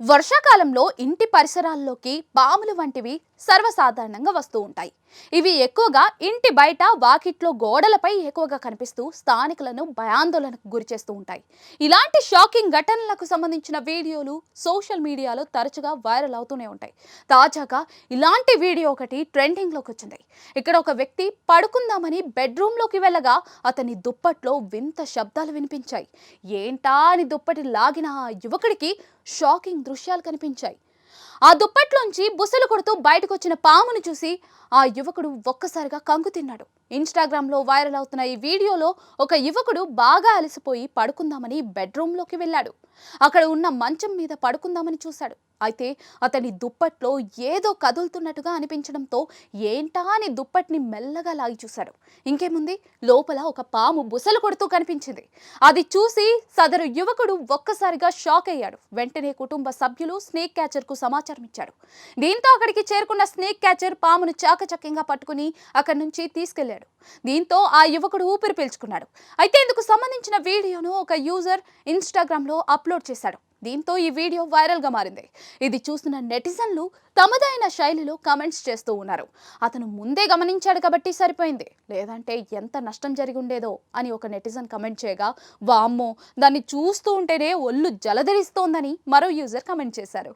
వర్షాకాలంలో ఇంటి పరిసరాల్లోకి పాములు వంటివి సర్వసాధారణంగా వస్తూ ఉంటాయి. ఇవి ఎక్కువగా ఇంటి బయట వాకిట్లో గోడలపై ఎక్కువగా కనిపిస్తూ స్థానికులను భయాందోళనకు గురిచేస్తూ ఉంటాయి. ఇలాంటి షాకింగ్ ఘటనలకు సంబంధించిన వీడియోలు సోషల్ మీడియాలో తరచుగా వైరల్ అవుతూనే ఉంటాయి. తాజాగా ఇలాంటి వీడియో ఒకటి ట్రెండింగ్లోకి వచ్చింది. ఇక్కడ ఒక వ్యక్తి పడుకుందామని బెడ్రూమ్లోకి వెళ్ళగా అతని దుప్పట్లో వింత శబ్దాలు వినిపించాయి. ఏంటా అని దుప్పటి లాగిన ఆ యువకుడికి షాకింగ్ దృశ్యాలు కనిపించాయి. ఆ దుప్పట్లోంచి బుసలు కొడుతూ బయటకు వచ్చిన పామును చూసి ఆ యువకుడు ఒక్కసారిగా కంగు తిన్నాడు. ఇన్స్టాగ్రామ్లో వైరల్ అవుతున్న ఈ వీడియోలో ఒక యువకుడు బాగా అలసిపోయి పడుకుందామని బెడ్రూమ్లోకి వెళ్ళాడు. అక్కడ ఉన్న మంచం మీద పడుకుందామని చూశాడు. అయితే అతని దుప్పట్లో ఏదో కదులుతున్నట్టుగా అనిపించడంతో ఏంటా అని దుప్పటిని మెల్లగా లాగి చూశాడు. ఇంకేముంది? లోపల ఒక పాము బుసలు కొడుతూ కనిపించింది. అది చూసి సదరు యువకుడు ఒక్కసారిగా షాక్ అయ్యాడు. వెంటనే కుటుంబ సభ్యులు స్నేక్ క్యాచర్కు సమాచారం ఇచ్చాడు దీంతో అక్కడికి చేరుకున్న స్నేక్ క్యాచర్ పామును చాకచక్యంగా పట్టుకుని అక్కడి నుంచి తీసుకెళ్ళాడు. దీంతో ఆ యువకుడు ఊపిరి పీల్చుకున్నాడు. అయితే ఇందుకు సంబంధించిన వీడియోను ఒక యూజర్ ఇన్స్టాగ్రామ్లో అప్లోడ్ చేశాడు. దీంతో ఈ వీడియో వైరల్గా మారింది. ఇది చూసిన నెటిజన్లు తమదైన శైలిలో కమెంట్స్ చేస్తూ ఉన్నారు. అతను ముందే గమనించాడు కాబట్టి సరిపోయింది. లేదంటే ఎంత నష్టం జరిగి ఉండేదో అని ఒక నెటిజన్ కమెంట్ చేయగా వామ్మో దాన్ని చూస్తూ ఉంటేనే ఒళ్ళు జలధరిస్తోందని మరో యూజర్ కమెంట్ చేశారు.